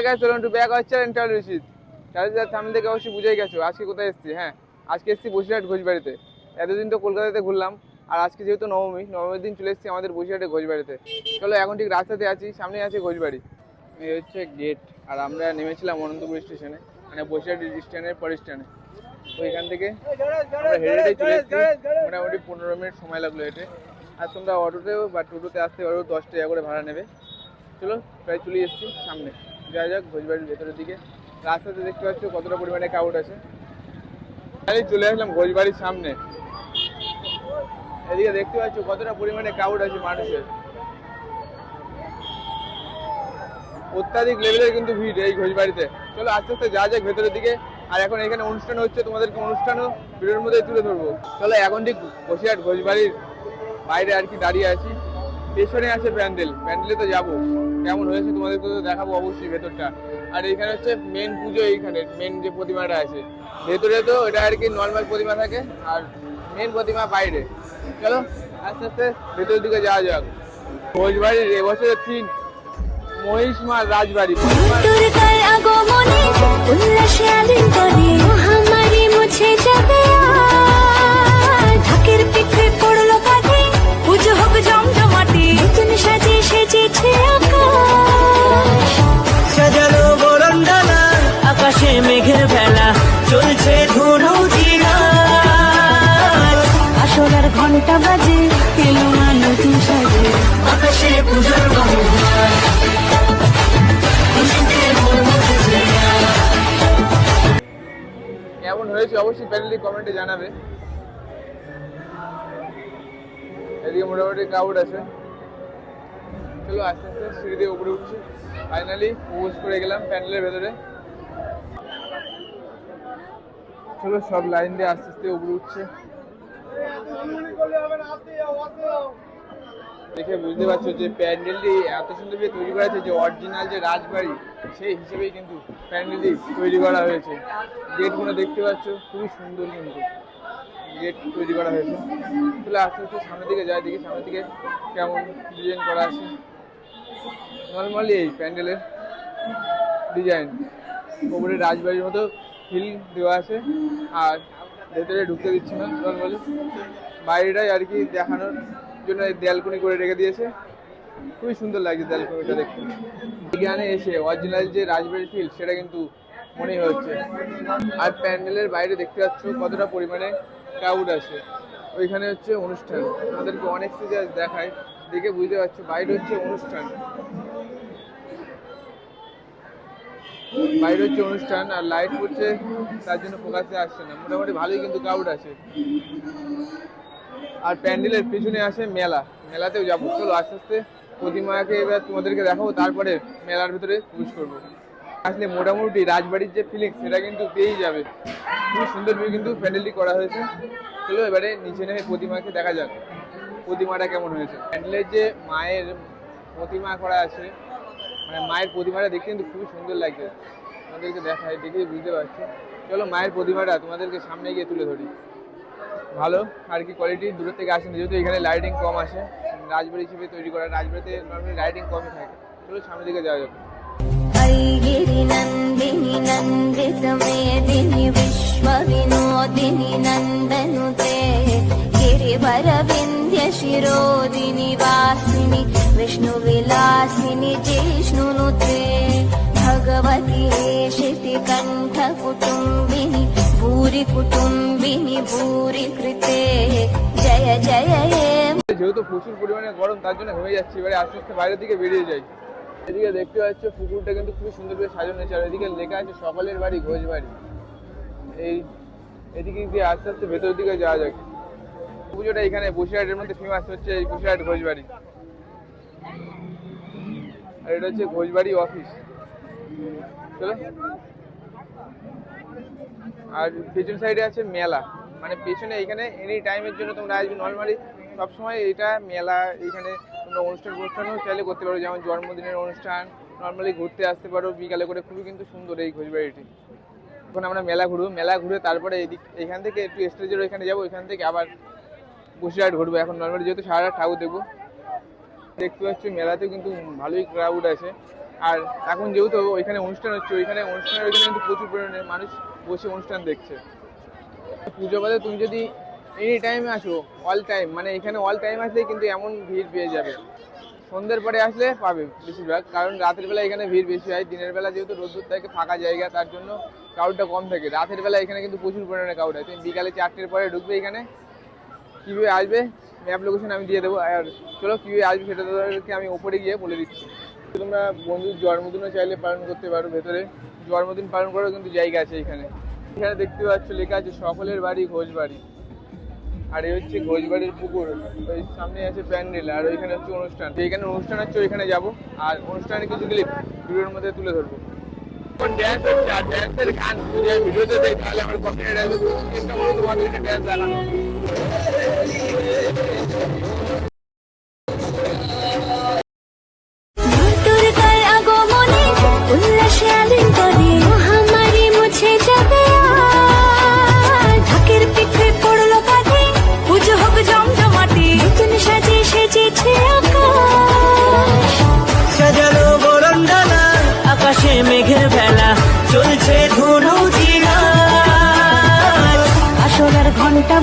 High guys চলুন টু ব্যাক হচ্ছে ইন্টার রশিদ চারিদার সামনে থেকে অবশ্যই বুঝেই গেছো, আজকে কোথায় এসেছি হ্যাঁ? আজকে এসেছি বসিরহাট ঘোষবাড়িতে। এতদিন তো কলকাতাতে ঘুরলাম, আর আজকে যেহেতু নবমী, নবমীর দিন চলে এসেছি আমাদের বসিরহাটে ঘোষবাড়িতে। চলো, এখন ঠিক রাস্তাতে আছি সামনে আছে ঘোষবাড়ি। এই হচ্ছে গেট আর আমরা নেমেছিলাম অনন্তপুর স্টেশনে মানে বসিরহাট স্ট্যান্ডের পরের স্ট্যান্ডে তো এখান থেকে হেঁটে চলে এসেছি, মোটামুটি পনেরো মিনিট সময় লাগল হেঁটে। আর তোমরা অটোতেও বা টোটোতে আসতে পারো, দশ টাকা করে ভাড়া নেবে। চলো, প্রায় চলে এসেছি সামনে। যা যাক ভোজবাড়ির ভেতরের দিকে। রাস্তাতে দেখতে পাচ্ছ কতটা পরিমাণে ক্রাউড আছে। তাই চলে আসলাম ভোজবাড়ির সামনে। এদিকে দেখতে পাচ্ছ কতটা পরিমাণে ক্রাউড আছে মানুষের। অত্যাধিক লেভেলের কিন্তু ভিড় এই ঘোষবাড়িতে চলো আস্তে আস্তে যা যাক ভেতরের দিকে। আর এখন এখানে অনুষ্ঠান হচ্ছে, তোমাদেরকে অনুষ্ঠানও ভিড়ের মধ্যে তুলে ধরবো। চলো এখন ঠিক বসিরহাট ঘোষবাড়ির বাইরে আর কি দাঁড়িয়ে আছি। পেছনে আছে প্যান্ডেল। প্যান্ডেলে তো যাব। কেমন হয়েছে তোমাদেরকে তো দেখাবো অবশ্যই ভেতরটা। আর এখানে হচ্ছে মেন পুজো এইখানে মেন যে প্রতিমাটা আছে। ভেতরে তো এটা আর কি নর্মাল প্রতিমা থাকে, আর মেন প্রতিমা বাইরে। চলো, আস্তে আস্তে ভেতরের দিকে যাওয়া যাক। ভোজবাড়ির এবছরের থিম মহিষমার রাজবাড়ি। যাবে ঢাকের পিঠে পড়ল পুজো হোক অবশ্যই প্যানেলি কমেন্টে জানাবে। এদিকে মোটামুটি ক্রাউড আছে। চলো আস্তে আস্তে সিঁড়ি দিয়ে উপরে উঠছি। ফাইনালি প্রবেশ করে গেলাম প্যান্ডেলের ভেতরে। চলো সব লাইন দিয়ে আস্তে আস্তে উপরে উঠছে। দেখে বুঝতে পারছ যে প্যান্ডেলটি এত সুন্দর করে তৈরি করা হয়েছে যে অরিজিনাল যে রাজবাড়ি, সেই হিসেবেই কিন্তু প্যান্ডেলটি তৈরি করা হয়েছে। গেটগুলো দেখতে পাচ্ছ, খুবই সুন্দর কিন্তু গেট তৈরি করা হয়েছে। তাহলে আস্তে আস্তে সামনের দিকে যায় দেখি সামনের দিকে কেমন ডিজাইন করা আছে। নর্মালি এই প্যান্ডেলের ডিজাইন ওপরে রাজবাড়ির মতো হিল দেওয়া আছে, আর ভেতরে ঢুকতে দিচ্ছে না নর্মালি বাইরেটাই আর কি দেখানোর। জন্য দেয়ালকুনি করে রেখে দিয়েছে। খুবই সুন্দর লাগছে দেয়ালকুনিটা দেখতে। এখানে এসে অরিজিনাল যে রাজবাড়ি ফিল সেটা কিন্তু মনেই হচ্ছে। আর প্যান্ডেলের বাইরে দেখতে পাচ্ছ কতটা পরিমাণে ক্রাউড আছে। ওইখানে হচ্ছে অনুষ্ঠান। আমাদেরকে অনেক সিরিয়াস দেখায়। দেখে বুঝতে পারছ, বাইরে হচ্ছে অনুষ্ঠান। বাইরে হচ্ছে অনুষ্ঠান আর লাইট পড়ছে, তার জন্য ফোকাসে আসছে না। মোটামুটি ভালোই কিন্তু ক্রাউড আছে। আর প্যান্ডেলের পিছনে আসে মেলা। মেলাতেও যাব। চলো আস্তে আস্তে প্রতিমাকে এবার তোমাদেরকে দেখাবো, তারপরে মেলার ভিতরে প্রবেশ করব। আসলে মোটামুটি রাজবাড়ির যে ফিলিংস সেটা কিন্তু পেয়েই যাবে। খুব সুন্দরভাবে কিন্তু প্যান্ডেলটি করা হয়েছে। চলো এবারে নিচে নেমে প্রতিমাকে দেখা যাক। প্রতিমাটা কেমন হয়েছে? প্যান্ডেলের যে মায়ের প্রতিমা করা আছে মানে মায়ের প্রতিমাটা দেখতে কিন্তু খুবই সুন্দর লাগছে। তোমাদেরকে দেখে বুঝতে পারছ। চলো মায়ের প্রতিমাটা তোমাদেরকে সামনে গিয়ে তুলে ধরি। ভালো আর কি কোয়ালিটি দূরের থেকে আসেন যেহেতু এখানে লাইটিং কম আসে রাজবাড়ি হিসেবে তৈরি করা রাজবাড়িতে নর্মালি লাইটিং কমই থাকে চলো সামনের দিকে যাওয়া যাবে ऐगिरि नन्दिनि नन्दित मेदिनि विश्वविनोदिनि नन्दनुते गिरिवरविन्द्य शिरोदिनि वासिनि विष्णुविलासिनि जिष्णुनुते भगवति हेशिति कण्ठकुटुम्बिनि भूरि कुटुम्बिनि भूरि कृते जय जय हे যেহেতু প্রচুর পরিমাণে গরম তার জন্য ঘেমে যাচ্ছি এবারে আস্তে আস্তে বাইরের দিকে বেরিয়ে যাই এদিকে দেখতে পাচ্ছ পুকুরটা কিন্তু খুবই সুন্দর করে সাজানো হয়েছে আর এদিকে লেখা আছে সকলের বাড়ি ঘোষ বাড়ি এই এদিকে দিয়ে আস্তে আস্তে ভেতরের দিকে যাওয়া যাক পুজোটা এখানে বসিরহাটের মধ্যে ফেমাস হচ্ছে এই বসিরহাট ঘোষবাড়ি আর এটা হচ্ছে ঘোষবাড়ি অফিস চলো আর পেছন সাইডে আছে মেলা। মানে পেছনে এখানে এনি টাইমের জন্য তোমরা আসবে। নর্মালি সবসময় এটা মেলা, এখানে তোমরা অনুষ্ঠান অনুষ্ঠানও চাইলে করতে পারো। যেমন জন্মদিনের অনুষ্ঠান নর্মালি ঘুরতে আসতে পারো। বিকালে করে খুবই কিন্তু সুন্দর এই ঘোষবাড়িটি। এখন আমরা মেলা ঘুরবো। মেলা ঘুরে তারপরে এদিক, এখান থেকে একটু স্টেজের ওইখানে যাব। ওইখান থেকে আবার বসিরহাট ঘুরবো। এখন নর্মালি যেহেতু সারা ঠাকুর দেখব। দেখতে পাচ্ছি মেলাতেও কিন্তু ভালোই ক্রাউড আছে। আর এখন যেহেতু ওইখানে অনুষ্ঠান হচ্ছে, ওইখানে অনুষ্ঠানের ওইখানে কিন্তু প্রচুর পরিমাণে মানুষ বসে অনুষ্ঠান দেখছে। পুজো বাদে তুমি যদি এনি টাইমে আসো অল টাইম মানে এখানে অল টাইম আসলে কিন্তু এমন ভিড় পেয়ে যাবে। সন্ধ্যের পরে আসলে পাবে বেশিরভাগ, কারণ রাতের বেলা এখানে ভিড় বেশি হয়। দিনের বেলা যেহেতু রোদ্দুর থাকে, ফাঁকা জায়গা, তার জন্য ক্রাউডটা কম থাকে। রাতের বেলা এখানে কিন্তু প্রচুর পরিমাণে ক্রাউড হয়। তুমি বিকালে চারটের পরে ঢুকবে এখানে, কীভাবে আসবে? ম্যাপ লোকেশন আমি দিয়ে দেবো। আর চলো, কীভাবে আসবে সেটা তোমাদেরকে আমি ওপরে গিয়ে বলে দিচ্ছি। তোমরা বন্ধুর জন্মদিনও চাইলে পালন করতে পারো ভেতরে। জন্মদিন পালন করারও কিন্তু জায়গা আছে এখানে। এখানে দেখতে পাচ্ছ লেখা আছে সকলের বাড়ি ঘোষ বাড়ি আর এই হচ্ছে ঘোষবাড়ির পুকুর। ওই সামনে আছে প্যান্ডেল আর ওইখানে হচ্ছে অনুষ্ঠান। তো এখানে অনুষ্ঠান হচ্ছে ওইখানে যাব। আর অনুষ্ঠানে কিছু ক্লিপ ভিডিওর মধ্যে তুলে ধরবো। ড্যান্স হচ্ছে আর ড্যান্সের গান যদি আমি ভিডিওতে দেই তাহলে আমার কপিরাইট আসবে চেষ্টা করব তোমাদেরকে ড্যান্স দেখানো। উল্লাসে আলিঙ্গনে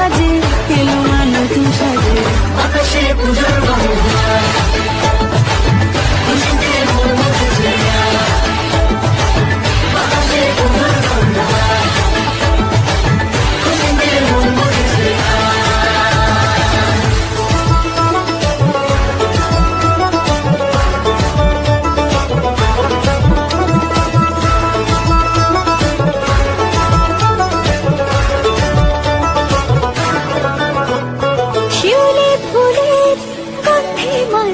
বাজে এলো আলো তুষারে সাজে। আকাশে পূজার বন্ধুয়ার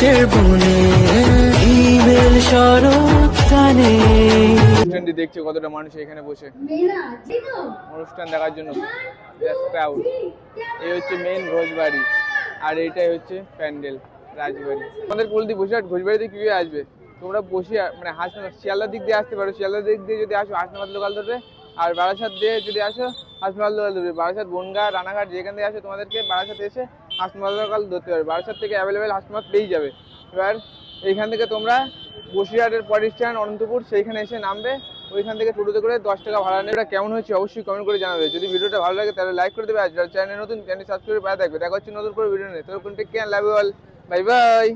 কাশের বনে হিমেল শরৎ টানে অনুষ্ঠানটি দেখছে কতটা মানুষ এখানে বসে। অনুষ্ঠান দেখার জন্য। এই হচ্ছে মেইন ঘোষবাড়ি। আর এইটাই হচ্ছে প্যান্ডেল রাজবাড়ি। আমাদের কুলদি বসিরহাট ঘোষবাড়িতে কীভাবে আসবে? তোমরা বসে মানে হাসনাবাদ শিয়ালদার দিক দিয়ে আসতে পারো। শিয়ালদার দিক দিয়ে যদি আসো হাসনাবাদ লোকাল ধরবে। আর বারাসাত দিয়ে যদি আসো হাসনাবাদ লোকাল ধরবে। বারাসাত বনগা রানাঘাট যেখান থেকে আসো তোমাদেরকে বারাসাত এসে হাসনাবাদ লোকাল ধরতে পারবে। বারাসাত থেকে অ্যাভেলেবেল হাসনাবাদ পেয়ে যাবে। এবার এইখান থেকে তোমরা বসিরহাটের পরের স্ট্যান্ড, অনন্তপুর, সেইখানে এসে নামবে। ওইখান থেকে টোটোতে করে দশ টাকা ভাড়া নেবে। কেমন হয়েছে অবশ্যই কমেন্ট করে জানাবে। যদি ভিডিওটা ভালো লাগে তাহলে লাইক করে দেবে। আর চ্যানেল নতুন চ্যানেল সাবস্ক্রাইব করে পায়ে থাকবে। দেখা হচ্ছে নতুন করে ভিডিও নেই তোর টেক কেন বাই বাই